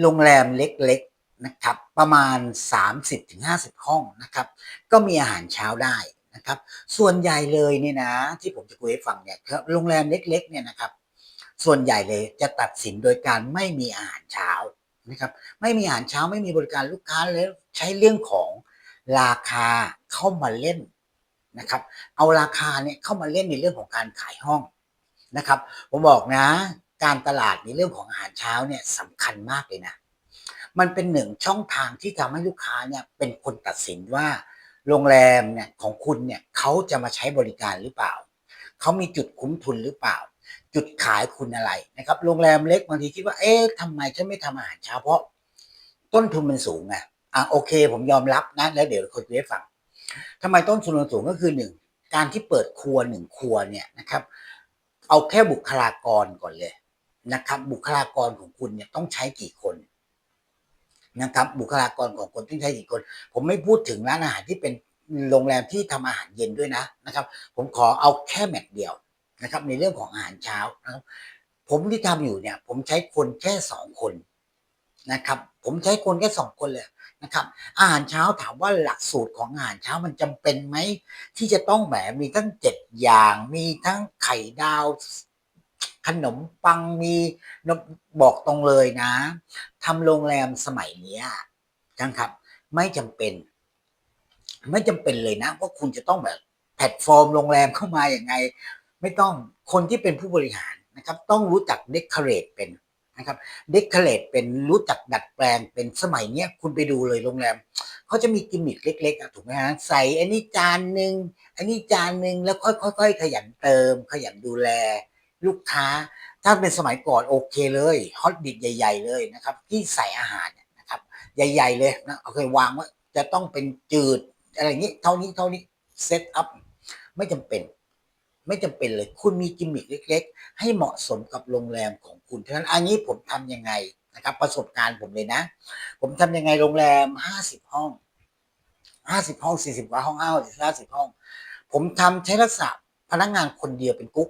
โรงแรมเล็กๆนะครับประมาณ 30-50 ห้องนะครับก็มีอาหารเช้าได้นะครับส่วนใหญ่เลยเนี่ยนะที่ผมจะคุยให้ฟังเนี่ยครับโรงแรมเล็กๆเนี่ยนะครับส่วนใหญ่เลยจะตัดสินโดยการไม่มีอาหารเช้านะครับไม่มีอาหารเช้าไม่มีบริการลูกค้าแล้วใช้เรื่องของราคาเข้ามาเล่นนะครับเอาราคาเนี่ยเข้ามาเล่นในเรื่องของการขายห้องนะครับผมบอกนะ การตลาดในเรื่องของอาหารเช้าเนี่ยสำคัญมากเลยนะ มันเป็นหนึ่งช่องทางที่ทำให้ลูกค้าเนี่ยเป็นคนตัดสินว่า โรงแรมเนี่ยของคุณเนี่ยเขาจะมาใช้บริการหรือเปล่า เขามีจุดคุ้มทุนหรือเปล่า จุดขายคุณอะไรนะครับ โรงแรมเล็กบางทีคิดว่า เอ๊ะทำไมฉันไม่ทำอาหารเช้าเพราะ ต้นทุนมันสูงไงอะโอเค ผมยอมรับนะแล้วเดี๋ยวคนจะได้ฟังทำไมต้นทุนมันสูงก็คือหนึ่งการที่เปิดครัวหนึ่งครัวเนี่ยนะครับ เอาแค่บุคลากรก่อนเลย นะครับ บุคลากรของคุณเนี่ยต้องใช้กี่คนนะครับ บุคลากรของคนต้องใช้กี่คน ผมไม่พูดถึงร้านอาหารที่เป็นโรงแรมที่ทำอาหารเย็นด้วยนะนะครับ ผมขอเอาแค่แมตเดียวนะครับ ในเรื่องของอาหารเช้านะครับ ผมที่ทำอยู่เนี่ย ผมใช้คนแค่สองคนนะครับ ผมใช้คนแค่สองคนเลยนะครับ อาหารเช้าถามว่าหลักสูตรของอาหารเช้ามันจำเป็นไหมที่จะต้องแหมมีทั้งเจ็ดอย่าง มีทั้งไข่ดาว ขนมปังมีบอกตรงเลยนะทำโรงแรมสมัยนี้นะครับ ไม่จำเป็น ไม่จำเป็นเลยนะว่าคุณจะต้องแบบแพลตฟอร์มโรงแรมเข้ามาอย่างไง ไม่ต้องคนที่เป็นผู้บริหารนะครับ ต้องรู้จักเดคอเรทเป็นนะครับเดคอเรทเป็นรู้จักดัดแปลงเป็นสมัยเนี้ยคุณไปดูเลยโรงแรมเขาจะมีกิมมิคเล็กๆอะถูกไหมฮะใส่อันนี้จานหนึ่งอันนี้จานหนึ่งแล้วค่อยๆขยันเติม ขยันดูแล ลูกค้า ถ้าเป็นสมัยก่อนโอเคเลยฮอตดิบใหญ่ ๆ เลยนะครับ ที่ใส่อาหารนะครับ ใหญ่ ๆ เลยนะเอเคยวางว่าจะต้องเป็นจืดอะไรอย่างนี้เท่านี้เท่านี้เซตอัพไม่จำเป็น ไม่จำเป็นเลย คุณมีกิมมิคเล็ก ๆ ให้เหมาะสมกับโรงแรมของคุณเท่านั้นอันนี้ผมทำยังไงนะครับ ประสบการณ์ผมเลยนะ ผมทำยังไงโรงแรมห้าสิบห้องห้าสิบห้องสี่สิบกว่าห้องอ้าวห้าสิบห้อง ผมทำใช้ลักษณะพนักงานคนเดียวเป็นกุ๊ก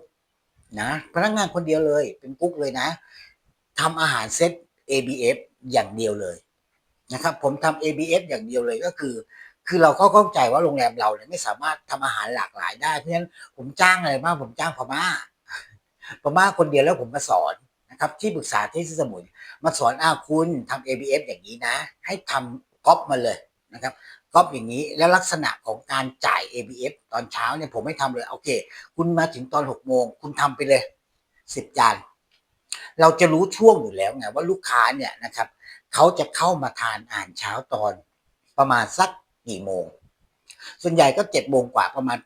นะพนักงานคนเดียวเลย เป็นกุ๊กเลยนะทำอาหารเซต ABF อย่างเดียวเลยนะครับ ผมทำ ABF อย่างเดียวเลยก็คือ คือเราเข้าใจว่าโรงแรมเราเนี่ยไม่สามารถทำอาหารหลากหลายได้ เพราะฉะนั้นผมจ้างอะไรบ้างผมจ้างพม่าพม่าคนเดียวแล้วผมมาสอนนะครับ ที่ปรึกษาที่สมุยมาสอนอ้าคุณทำ ABF อย่างนี้นะ ให้ทำก๊อปมาเลย นะครับก๊อปอย่างนี้แล้วลักษณะของการจ่าย ABF ตอนเช้าเนี่ยผมไม่ทำเลยโอเค คุณมาถึงตอนหกโมงคุณทำไปเลยสิบจาน เราจะรู้ช่วงอยู่แล้วไงว่าลูกค้าเนี่ยนะครับเขาจะเข้ามาทานอาหารเช้าตอนประมาณสักกี่โมง ส่วนใหญ่ก็เจ็ดโมงกว่าประมาณ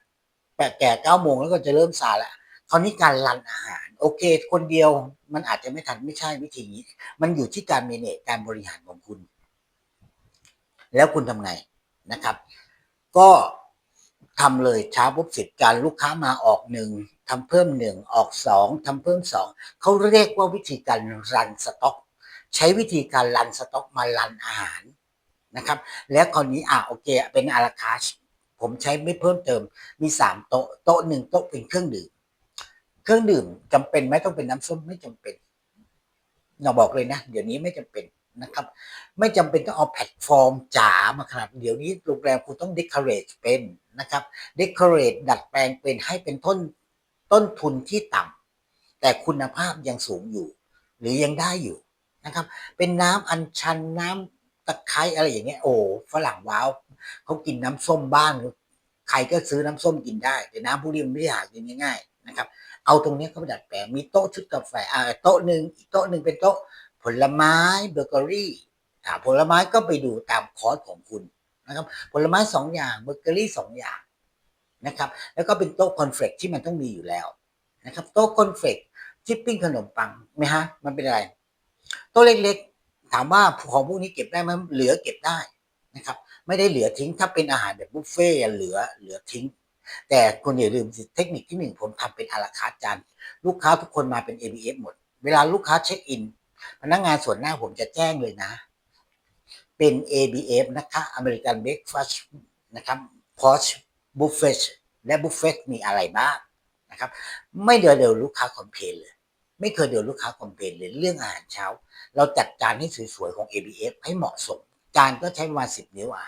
แปดแก่เก้าโมงแล้วก็จะเริ่มซาล้วคราวนี้การรันอาหาร โอเค คนเดียวมันอาจจะไม่ทันไม่ใช่วิธีนี้ มันอยู่ที่การเมเนจการบริหารของคุณ แล้วคุณทำไงนะครับ ก็ทำเลยเช้าปุ๊บเสร็จการลูกค้ามาออกหนึ่งทำเพิ่มหนึ่งออกสองทำเพิ่มสองเขาเรียกว่าวิธีการรันสต็อก ใช้วิธีการรันสต็อกมารันอาหารนะครับ แล้วคราวนี้อะโอเคเป็นอาราคาชผมใช้ไม่เพิ่มเติมมีสามโต๊ะโต๊ะหนึ่งโต๊ะเป็นเครื่องดื่ม เครื่องดื่มจำเป็นไหมต้องเป็นน้ำส้มไม่จำเป็นเราบอกเลยนะ เดี๋ยวนี้ไม่จำเป็น นะครับ ไม่จำเป็นต้องเอาแพลตฟอร์มจ๋ามาขนาดเดี๋ยวนี้โรงแรมคุณต้องเดคอเรทเป็นนะครับเดคอเรทดัดแปลงเป็นให้เป็นต้นต้นทุนที่ต่ำแต่คุณภาพยังสูงอยู่ หรือยังได้อยู่นะครับ เป็นน้ำอัญชันน้ำตะไคร้อะไรอย่างเงี้ยโอ้ฝรั่งว้าวเขากินน้ำส้มบ้านใครก็ซื้อน้ำส้มกินได้ แต่น้ำผู้เรียนไม่ได้หากินง่ายๆนะครับ เอาตรงนี้เขาไปดัดแปลงมีโต๊ะชุดกาแฟอ่าโต๊ะหนึ่งอีกโต๊ะหนึ่งเป็นโต๊ะ ผลไม้เบเกอรี่อ่าผลไม้ก็ไปดูตามคอร์สของคุณนะครับ ผลไม้สองอย่างเบเกอรี่สองอย่างนะครับ แล้วก็เป็นโต๊ะคอนเฟกที่มันต้องมีอยู่แล้วนะครับ โต๊ะคอนเฟกชิปปิ้งขนมปังไหมฮะ มันเป็นอะไร โต๊ะเล็กๆ ถามว่าของพวกนี้เก็บได้ไหมเหลือเก็บได้นะครับ ไม่ได้เหลือทิ้งถ้าเป็นอาหารแบบบุฟเฟ่เหลือเหลือทิ้ง แต่คุณอย่าลืมเทคนิคที่หนึ่งผมทำเป็นอาราคาจานลูกค้าทุกคนมาเป็น ABF หมด เวลาลูกค้าเช็คอิน พนักงานส่วนหน้าผมจะแจ้งเลยนะ เป็น ABF นะคะอเมริกันเบรกฟาสนะครับพอชบุฟเฟ่และบุฟเฟ่มีอะไรบ้างนะครับ ไม่เดี๋ยวเดียวลูกค้าคอมเพลนเลย ไม่เคยโดนลูกค้าคอมเพลนเลยเรื่องอาหารเช้า เราจัดจานให้สวยๆของ ABF ให้เหมาะสม จานก็ใช้ประมาณสิบนิ้วอะ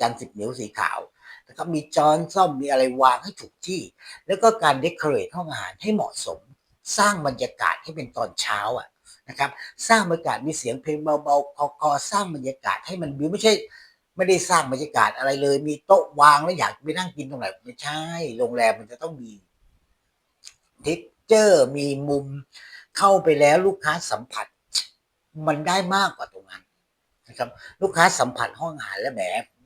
จานสิบนิ้วสีขาวแล้วก็มีจานซ่อมมีอะไรวางให้ถูกที่ แล้วก็การเดคอเรทห้องอาหารให้เหมาะสม สร้างบรรยากาศให้เป็นตอนเช้าอะ นะครับ สร้างบรรยากาศมีเสียงเพลงเบาๆคอๆสร้างบรรยากาศให้มันบิวไม่ใช่ ไม่ได้สร้างบรรยากาศอะไรเลย มีโต๊ะวางแล้วอยากไปนั่งกินตรงไหนไม่ใช่ โรงแรมมันจะต้องมีท็กเจอร์มีมุมเข้าไปแล้วลูกค้าสัมผัส มันได้มากกว่าตรงนั้นนะครับ ลูกค้าสัมผัสห้องอาหารแล้วแหม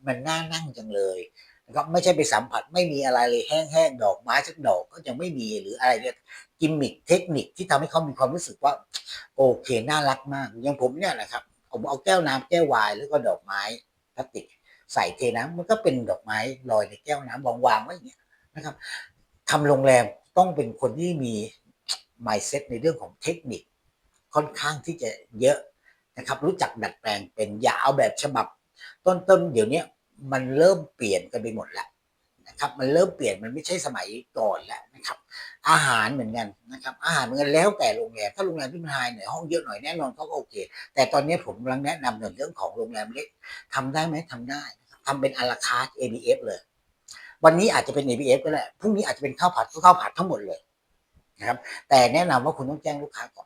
มันน่านั่งจังเลย นะครับไม่ใช่ไปสัมผัสไม่มีอะไรเลยแห้งๆดอกไม้สักดอกก็ยังไม่มีหรืออะไรเนี่ยกิมมิคเทคนิคที่ทำให้เขามีความรู้สึกว่า โอเคน่ารักมากอย่างผมเนี่ยนะครับ ผมเอาแก้วน้ำแก้ววายแล้วก็ดอกไม้พลาสติกใส่เทน้ำมันก็เป็นดอกไม้ลอยในแก้วน้ำวางวางๆไว้อย่างเงี้ยนะครับทำโรงแรมต้องเป็นคนที่มี mindset ในเรื่องของเทคนิค ค่อนข้างที่จะเยอะนะครับ รู้จักดัดแปลงเป็นอย่าเอาแบบฉบับ ต้นๆเดี๋ยวนี้ มันเริ่มเปลี่ยนกันไปหมดแล้วนะครับ มันเริ่มเปลี่ยนมันไม่ใช่สมัยก่อนแล้วนะครับ อาหารเหมือนกันนะครับ อาหารเหมือนกันแล้วแต่โรงแรมถ้าโรงแรมที่มันไฮหน่อยห้องเยอะหน่อยแน่นอนเขาก็โอเค แต่ตอนนี้ผมกำลังแนะนำในเรื่องของโรงแรมเล็กทำได้ไหมทำได้นะครับทำเป็นอาราคาร์ ABF เลย วันนี้อาจจะเป็น ABF ก็ได้พรุ่งนี้อาจจะเป็นข้าวผัดข้าวผัดทั้งหมดเลยนะครับ แต่แนะนำว่าคุณต้องแจ้งลูกค้าก่อน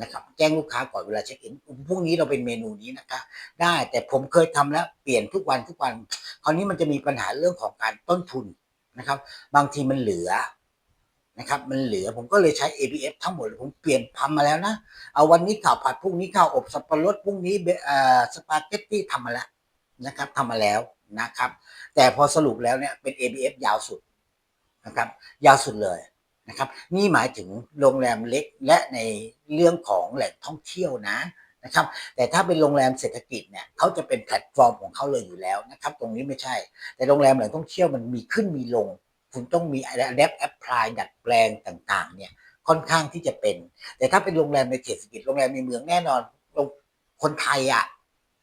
นะครับแจ้งลูกค้าก่อนเวลาเช็คอินพรุ่งนี้เราเป็นเมนูนี้นะคะได้แต่ผมเคยทำแล้วเปลี่ยนทุกวันทุกวัน คราวนี้มันจะมีปัญหาเรื่องของการต้นทุนนะครับ บางทีมันเหลือนะครับมันเหลือผมก็เลยใช้ ABF ทั้งหมดผมเปลี่ยนทำมาแล้วนะ เอาวันนี้ข้าวผัดพรุ่งนี้ข้าวอบสับปะรดพรุ่งนี้เอ่อสปาเกตตี้ทำมาแล้วนะครับทำมาแล้วนะครับ แต่พอสรุปแล้วเนี่ยเป็น ABF ยาวสุดนะครับ ยาวสุดเลย นะครับนี่หมายถึงโรงแรมเล็กและในเรื่องของแหล่งท่องเที่ยวนะนะครับ แต่ถ้าเป็นโรงแรมเศรษฐกิจเนี่ยเขาจะเป็นแพลตฟอร์มของเขาเลยอยู่แล้วนะครับ ตรงนี้ไม่ใช่ แต่โรงแรมแหล่งท่องเที่ยวมันมีขึ้นมีลง คุณต้องมี adapt apply ดัดแปลงต่างๆ เนี่ยค่อนข้างที่จะเป็น แต่ถ้าเป็นโรงแรมในเขตเศรษฐกิจโรงแรมในเมืองแน่นอนคนไทยอะ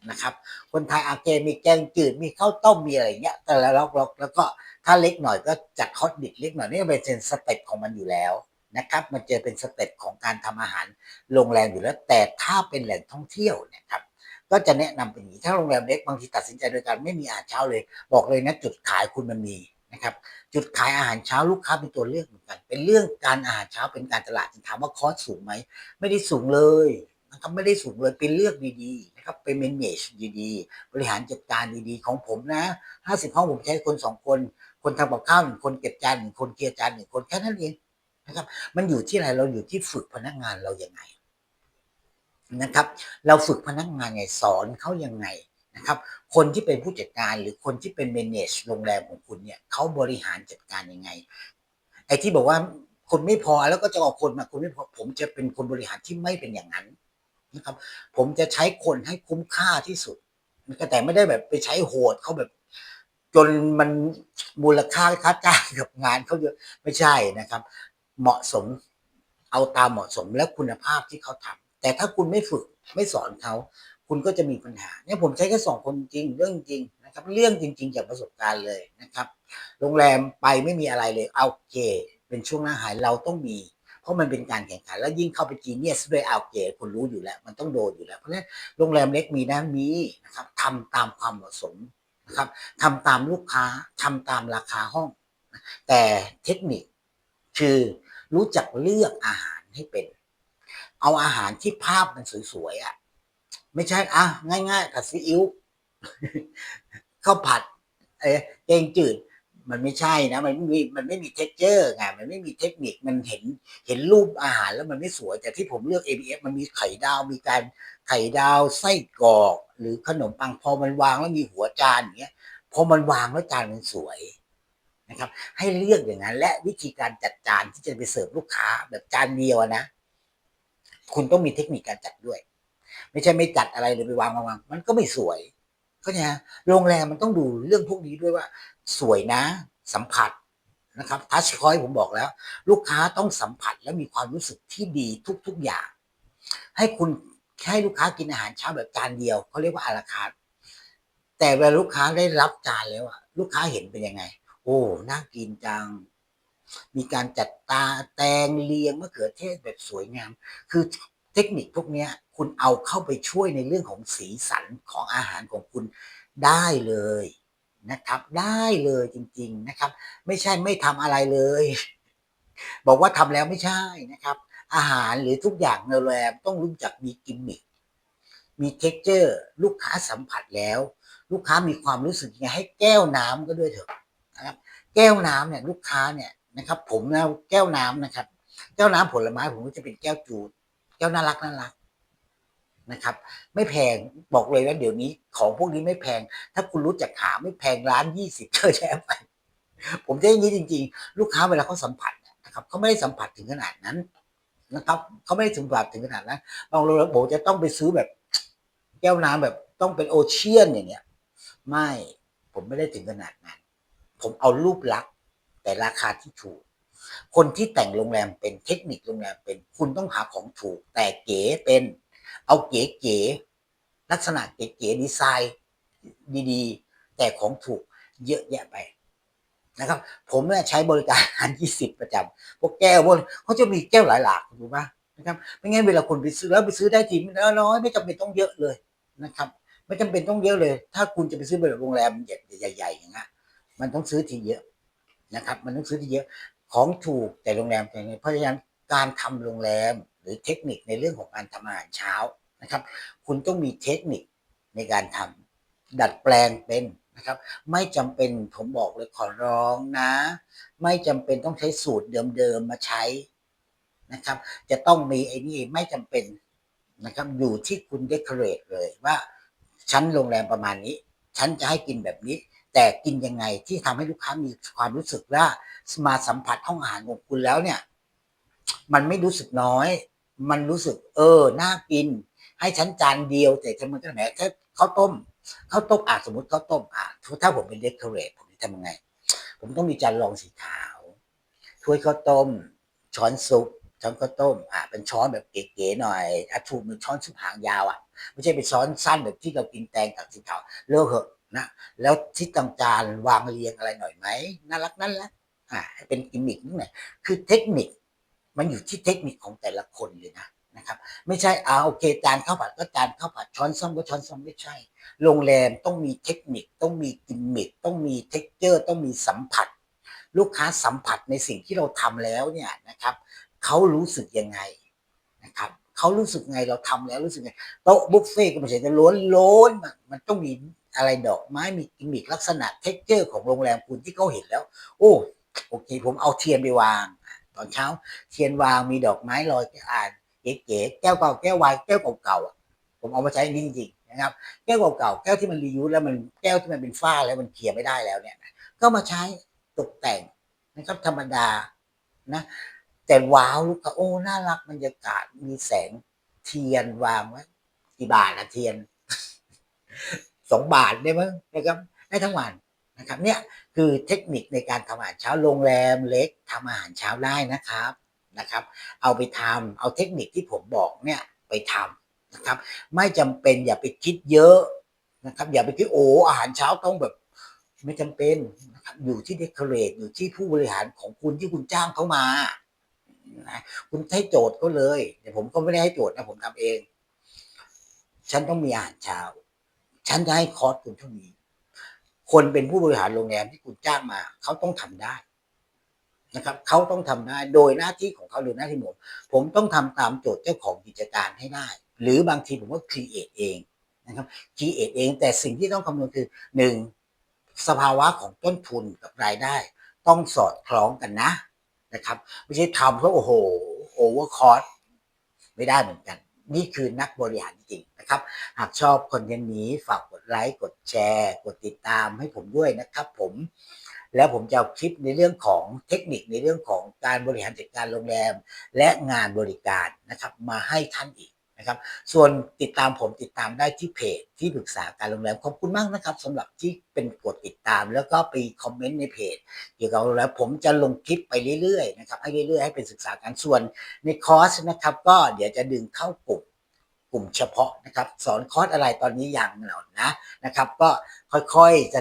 นะครับ คนไทยอาเกมีแกงจืดมีข้าวต้มมีอะไรเงี้ยแต่ล้วแล้วแล้วก็ถ้าเล็กหน่อยก็จัดฮอตดิกเล็กหน่อยนี่เป็นสเต็ปของมันอยู่แล้วนะครับมันจะเป็นสเต็ปของการทำอาหารโรงแรมอยู่แล้ว แต่ถ้าเป็นแหล่งท่องเที่ยวเนี่ยครับก็จะแนะนำเป็นอย่างนี้ถ้าโรงแรมเล็กบางทีตัดสินใจโดยการไม่มีอาหารเช้าเลย บอกเลยนะจุดขายคุณมันมีนะครับจุดขายอาหารเช้าลูกค้าเป็นตัวเลือกเหมือนกัน เป็นเรื่องการอาหารเช้าเป็นการตลาดถามว่าคอสสูงไหมไม่ได้สูงเลยนะครับไม่ได้สูงเลยเป็นเลือกดีๆ นะครับเป็น manage ดีๆ บริหารจัดการดีๆ ของผมนะ50ห้องผมใช้คนสองคน คนทำกับข้าวหนึ่งคนเก็บจานหนึ่งคนเคลียร์จานหนึ่งคนแค่นั้นเองนะครับ มันอยู่ที่อะไรเราอยู่ที่ฝึกพนักงานเราอยังไงนะครับ เราฝึกพนักงานไงสอนเขายังไงนะครับ คนที่เป็นผู้จัดการหรือคนที่เป็น manage โรงแรมของคุณเนี่ยเขาบริหารจัดการยังไงไอ้ที่บอกว่าคนไม่พอแล้วก็จะเอาคนมาคนไม่พอผมจะเป็นคนบริหารที่ไม่เป็นอย่างนั้น นะครับ ผมจะใช้คนให้คุ้มค่าที่สุดแต่ไม่ได้แบบไปใช้โหดเขาแบบ จนมันมูลค่าค่าจ้างกับงานเขาเยอะไม่ใช่นะครับ เหมาะสมเอาตามเหมาะสมและคุณภาพที่เขาทำแต่ถ้าคุณไม่ฝึกไม่สอนเขาคุณก็จะมีปัญหาเนี่ยผมใช้แค่สองคนจริงเรื่องจริงนะครับเรื่องจริง ๆ จากประสบการณ์เลยนะครับ โรงแรมไปไม่มีอะไรเลยเอาเคเป็นช่วงหน้าหายเราต้องมี เพราะมันเป็นการแข่งขัน แล้วยิ่งเข้าไปจีเนียสด้วยเอาเกคุณรู้อยู่แล้ว มันต้องโดนอยู่แล้ว เพราะฉะนั้นโรงแรมเล็กมีนะมีนะครับทำตามความเหมาะสมนะครับทำตามลูกค้าทำตามราคาห้อง แต่เทคนิคคือรู้จักเลือกอาหารให้เป็น เอาอาหารที่ภาพมันสวยๆอะไม่ใช่อะง่ายๆผัดซีอิ๊วข้าวผัดเอ๊ะแกงจืด มันไม่ใช่นะ มันไม่มีมันไม่มีเท็กเจอร์ไงมันไม่มีเทคนิคมันเห็นเห็นรูปอาหารแล้วมันไม่สวยแต่ที่ผมเลือก ABF มันมีไข่ดาวมีการไข่ดาวไส้กรอก หรือขนมปังพอมันวางแล้วมีหัวจานอย่างเงี้ยพอมันวางแล้วจานมันสวยนะครับ ให้เลือกอย่างนั้น และวิธีการจัดจานที่จะไปเสิร์ฟลูกค้า แบบจานเดียวนะ คุณต้องมีเทคนิคการจัดด้วย ไม่ใช่ไม่จัดอะไรเลยไปวางวางมันก็ไม่สวยก็เนี่ยโรงแรมมันต้องดูเรื่องพวกนี้ด้วยว่า สวยนะ สัมผัสนะครับทัชคอยผมบอกแล้ว ลูกค้าต้องสัมผัสและมีความรู้สึกที่ดีทุก ๆอย่าง ให้คุณให้ลูกค้ากินอาหารเช้าแบบจานเดียวเขาเรียกว่าอาราคาร์แต่เวลาลูกค้าได้รับจานแล้วอะลูกค้าเห็นเป็นยังไง โอ้น่ากินจัง มีการจัดตาแตงเรียงมะเขือเทศแบบสวยงาม คือเทคนิคพวกนี้คุณเอาเข้าไปช่วยในเรื่องของสีสันของอาหารของคุณได้เลย นะครับ ได้เลยจริง ๆนะครับ ไม่ใช่ไม่ทำอะไรเลย บอกว่าทำแล้วไม่ใช่นะครับ อาหารหรือทุกอย่างในโรงแรมต้องรู้จักมีกิมมิคมีเท็กเจอร์ลูกค้าสัมผัสแล้ว ลูกค้ามีความรู้สึกยังไงให้แก้วน้ำก็ด้วยเถอะนะครับ แก้วน้ำเนี่ยลูกค้าเนี่ยนะครับ ผมนะแก้วน้ำนะครับ แก้วน้ำผลไม้ผมก็จะเป็นแก้วจูดแก้วน่ารักน่ารัก นะครับ ไม่แพงบอกเลยว่าเดี๋ยวนี้ ของพวกนี้ไม่แพง ถ้าคุณรู้จักหาไม่แพงร้านยี่สิบเจอแช่ไปผมจะอย่างนี้จริง ๆ ลูกค้าเวลาเขาสัมผัสนะครับเขาไม่ได้สัมผัสถึงขนาดนั้นนะครับเขาไม่ได้สัมผัสถึงขนาดนั้นบางโรงแรมผมจะต้องไปซื้อแบบแก้วน้ำแบบต้องเป็นโอเชียนอย่างเงี้ย ไม่ผมไม่ได้ถึงขนาดนั้น ผมเอารูปลักษณ์แต่ราคาที่ถูก คนที่แต่งโรงแรมเป็นเทคนิคโรงแรมเป็น คุณต้องหาของถูกแต่เก๋เป็น เอาเก๋ๆลักษณะเก๋ๆดีไซน์ดีๆ แต่ของถูกเยอะแยะไปนะครับ ผมเนี่ยใช้บริการอาหาร20ประจำพวกแก้วพวกเขาจะมีแก้วหลายหลากถูกปะนะครับไม่งั้นเวลาคนไปซื้อแล้วไปซื้อได้ทีน้อยๆไม่จำเป็นต้องเยอะเลยนะครับ ไม่จำเป็นต้องเยอะเลย ถ้าคุณจะไปซื้อแบบโรงแรมใหญ่ๆอย่างเงี้ยมันต้องซื้อทีเยอะนะครับ มันต้องซื้อทีเยอะของถูกแต่โรงแรมแพงเพราะฉะนั้นการทำโรงแรม หรือเทคนิคในเรื่องของการทำอาหารเช้านะครับ คุณต้องมีเทคนิคในการทำดัดแปลงเป็นนะครับ ไม่จำเป็นผมบอกเลยขอร้องนะ ไม่จำเป็นต้องใช้สูตรเดิมๆมาใช้นะครับ จะต้องมีไอ้นี่ไม่จำเป็นนะครับอยู่ที่คุณเดคอเรทเลยว่าชั้นโรงแรมประมาณนี้ฉันจะให้กินแบบนี้ แต่กินยังไงที่ทำให้ลูกค้ามีความรู้สึกว่ามาสัมผัสห้องอาหารของคุณแล้วเนี่ย มันไม่รู้สึกน้อย มันรู้สึก เออ น่ากิน ให้ฉันจานเดียว แต่จะมันก็ไหนแค่ข้าวต้มข้าวต้มอะสมมติข้าวต้มอะถ้าผมเป็นเดคอเรทผมจะทำยังไง ผมต้องมีจานรองสีขาว ถ้วยข้าวต้ม ช้อนซุปช้อนข้าวต้มอะเป็นช้อนแบบเก๋ๆหน่อยอะถูกมันช้อนซุปหางยาวอะไม่ใช่เป็นช้อนสั้นแบบที่เรากินแตงกับสีขาวเลิกเหอะนะแล้วที่ต่างจานวางเรียงอะไรหน่อยไหมน่ารักนั่นแหละอ่าเป็นกิมมิคนิดหน่อยคือเทคนิค มันอยู่ที่เทคนิคของแต่ละคนเลยนะนะครับ ไม่ใช่อ่าโอเคจานข้าวผัดก็จานข้าวผัดช้อนส้อมก็ช้อนส้อมไม่ใช่ โรงแรมต้องมีเทคนิคต้องมีกิมมิคต้องมีเท็กเจอร์ต้องมีสัมผัส ลูกค้าสัมผัสในสิ่งที่เราทำแล้วเนี่ยนะครับเขารู้สึกยังไงนะครับเขารู้สึกไงเราทำแล้วรู้สึกไงโต๊ะบุฟเฟ่ก็ไม่ใช่จะล้วนล้นมันมันต้องมีอะไรดอกไม้มีกิมมิคลักษณะเท็กเจอร์ของโรงแรมคุณที่เขาเห็นแล้ว โอ้โอเค ผมเอาเทียนไปวาง ตอนเช้าเทียนวางมีดอกไม้ลอยอ่านเก๋ๆแก้วเก่าแก้ววายแก้วเก่าๆผมเอามาใช้จริงๆนะครับ แก้วเก่าๆแก้วที่มันรียูสแล้วมันแก้วที่มันเป็นฝ้าแล้วมันเคลียร์ไม่ได้แล้วเนี่ยก็มาใช้ตกแต่งนะครับธรรมดานะ แต่ว้าวลูกค้าโอ้น่ารักบรรยากาศมีแสงเทียนวางไว้กี่บาทอะเทียนสองบาทได้มั้งนะครับได้ทั้งวัน นะครับเนี่ยคือเทคนิคในการทำอาหารเช้าโรงแรมเล็กทำอาหารเช้าได้นะครับนะครับ เอาไปทำเอาเทคนิคที่ผมบอกเนี่ยไปทำนะครับ ไม่จำเป็นอย่าไปคิดเยอะนะครับ อย่าไปคิดโอ้อาหารเช้าต้องแบบไม่จำเป็นนะครับอยู่ที่เดคอเรทอยู่ที่ผู้บริหารของคุณที่คุณจ้างเขามานะคุณให้โจทย์ก็เลยแต่ผมก็ไม่ได้ให้โจทย์นะผมทำเอง ฉันต้องมีอาหารเช้า ฉันจะให้คอร์สคุณเท่านี้ คนเป็นผู้บริหารโรงแรมที่คุณจ้างมา เขาต้องทำได้นะครับ เขาต้องทำได้โดยหน้าที่ของเขาหรือหน้าที่ผมผมต้องทำตามโจทย์เจ้าของกิจการให้ได้ หรือบางทีผมก็ครีเอทเองนะครับครีเอทเองแต่สิ่งที่ต้องคำนวณคือหนึ่งสภาวะของต้นทุนกับรายได้ ต้องสอดคล้องกันนะนะครับ ไม่ใช่ทำเพราะโอ้โหโอเวอร์คอร์สไม่ได้เหมือนกัน นี่คือนักบริหารจริงนะครับ หากชอบคอนเทนต์นี้ฝากกดไลค์ กดแชร์ กดติดตามให้ผมด้วยนะครับผม แล้วผมจะเอาคลิปในเรื่องของเทคนิคในเรื่องของการบริหารจัดการโรงแรม และงานบริการนะครับมาให้ท่านอีก นะครับ ส่วนติดตามผมติดตามได้ที่เพจที่ปรึกษาการโรงแรมขอบคุณมากนะครับสำหรับที่เป็นกดติดตาม แล้วก็ไปคอมเมนต์ในเพจเกี่ยวกับโรงแรมผมจะลงคลิปไปเรื่อยๆนะครับให้เรื่อยๆให้เป็นศึกษาการส่วนในคอร์สนะครับ ก็เดี๋ยวจะดึงเข้ากลุ่มกลุ่มเฉพาะนะครับ สอนคอร์สอะไรตอนนี้ยังหล่านะนะครับ ก็ค่อยๆจะ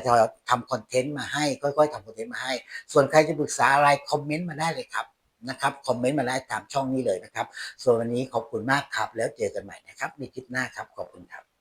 ทำคอนเทนต์มาให้ ค่อยๆทำคอนเทนต์มาให้ ส่วนใครจะปรึกษาอะไรคอมเมนต์มาได้เลยครับ นะครับคอมเมนต์มาได้ตามช่องนี้เลยนะครับ ส่วนวันนี้ขอบคุณมากครับ แล้วเจอกันใหม่นะครับในคลิปหน้าครับขอบคุณครับ